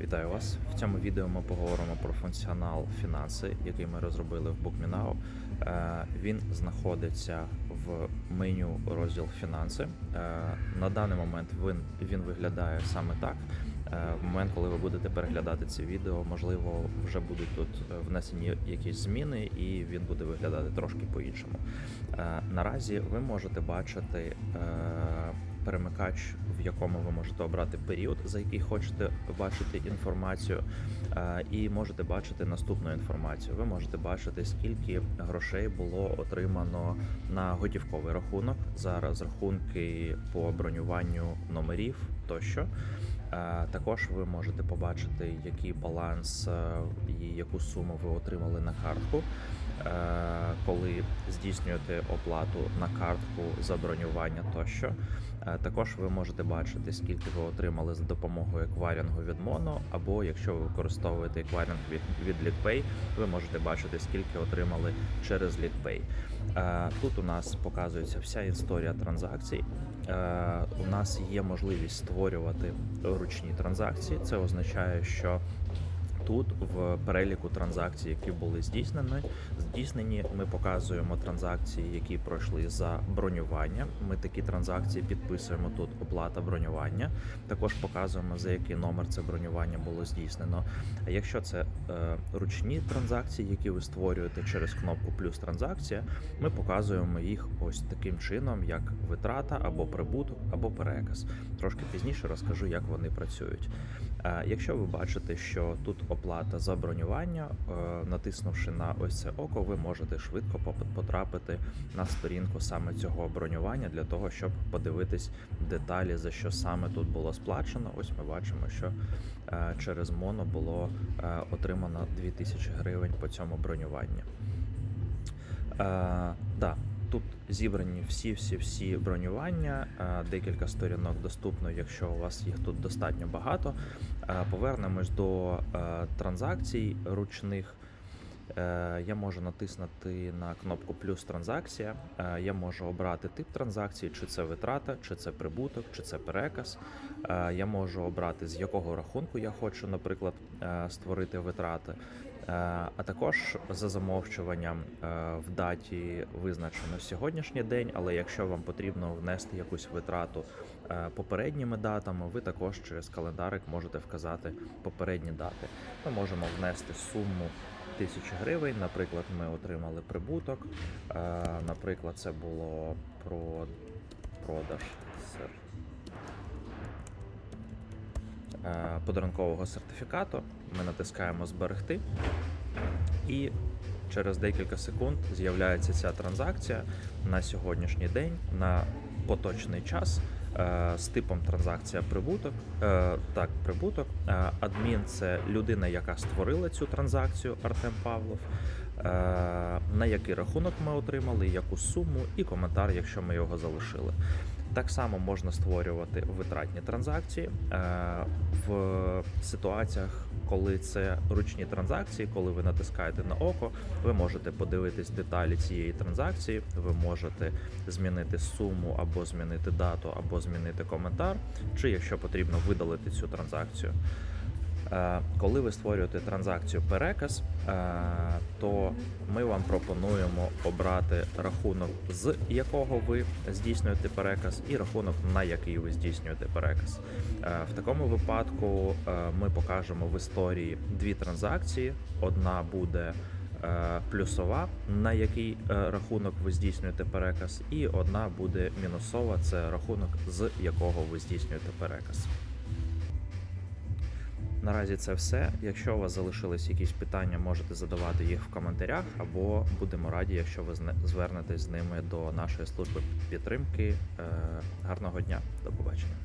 Вітаю вас! В цьому відео ми поговоримо про функціонал фінанси, який ми розробили в BookMeNow. Е, Він знаходиться в меню розділ фінанси. Е, На даний момент він, він виглядає саме так. Е, В момент, коли ви будете переглядати це відео, можливо, вже будуть тут внесені якісь зміни, і він буде виглядати трошки по-іншому. Наразі ви можете бачити перемикач, в якому ви можете обрати період, за який хочете бачити інформацію, е, і можете бачити наступну інформацію. Ви можете бачити, скільки грошей було отримано на готівковий рахунок за розрахунки по бронюванню номерів тощо. Е, Також ви можете побачити, який баланс е, і яку суму ви отримали на картку, коли здійснюєте оплату на картку за бронювання тощо. Е, Також ви можете бачити, скільки ви отримали за допомогою еквайрінгу від Mono, або якщо ви використовуєте еквайринг від, від LeadPay, ви можете бачити, скільки отримали через LeadPay. Е, Тут у нас показується вся історія транзакцій. Е, У нас є можливість створювати ручні транзакції. Це означає, що Тут в переліку транзакцій, які були здійснені, здійснені, ми показуємо транзакції, які пройшли за бронювання. Ми такі транзакції підписуємо тут оплата бронювання. Також показуємо за який номер це бронювання було здійснено. А якщо це е, ручні транзакції, які ви створюєте через кнопку плюс транзакція, ми показуємо їх ось таким чином, як витрата або прибуток, або переказ. Трошки пізніше розкажу, як вони працюють. Е, Якщо ви бачите, що тут оплата за бронювання, е, натиснувши на ось це око, ви можете швидко потрапити на сторінку саме цього бронювання для того, щоб подивитись деталі, за що саме тут було сплачено. Ось ми бачимо, що е, через моно було е, отримано 2000 гривень по цьому бронюванню. Да, тут зібрані всі-всі-всі бронювання, е, декілька сторінок доступно, якщо у вас їх тут достатньо багато. Е, Повернемось до е, транзакцій ручних. Е, Я можу натиснути на кнопку плюс транзакція. Е, Я можу обрати тип транзакції, чи це витрата, чи це прибуток, чи це переказ. Е, Я можу обрати з якого рахунку я хочу, наприклад, створити витрати. А також за замовчуванням в даті визначено сьогоднішній день, але якщо вам потрібно внести якусь витрату попередніми датами, ви також через календарик можете вказати попередні дати. Ми можемо внести суму тисячі гривень. Наприклад, ми отримали прибуток. Е, Наприклад, це було про продаж сер- е, подарункового сертифікату. Ми натискаємо зберегти. І через декілька секунд з'являється ця транзакція на сьогоднішній день на поточний час з типом транзакція прибуток. Е, Так, прибуток. Е, Адмін це людина, яка створила цю транзакцію Артем Павлов. Е, На який рахунок ми отримали, яку суму і коментар, якщо ми його залишили. Так само можна створювати витратні транзакції е, в ситуаціях, коли це ручні транзакції, коли ви натискаєте на око, ви можете подивитись деталі цієї транзакції, ви можете змінити суму або змінити дату, або змінити коментар, чи якщо потрібно видалити цю транзакцію. Е, Коли ви створюєте транзакцію переказ, е, то ми вам пропонуємо обрати рахунок, з якого ви здійснюєте переказ, і рахунок, на який ви здійснюєте переказ. Е, В такому випадку ми покажемо в історії дві транзакції. Одна буде плюсова, на який рахунок ви здійснюєте переказ, і одна буде мінусова, це рахунок, з якого ви здійснюєте переказ. Наразі це все. Якщо у вас залишились якісь питання, можете задавати їх в коментарях, або будемо раді, якщо ви звернетесь з ними до нашої служби підтримки. Е, Гарного дня, до побачення.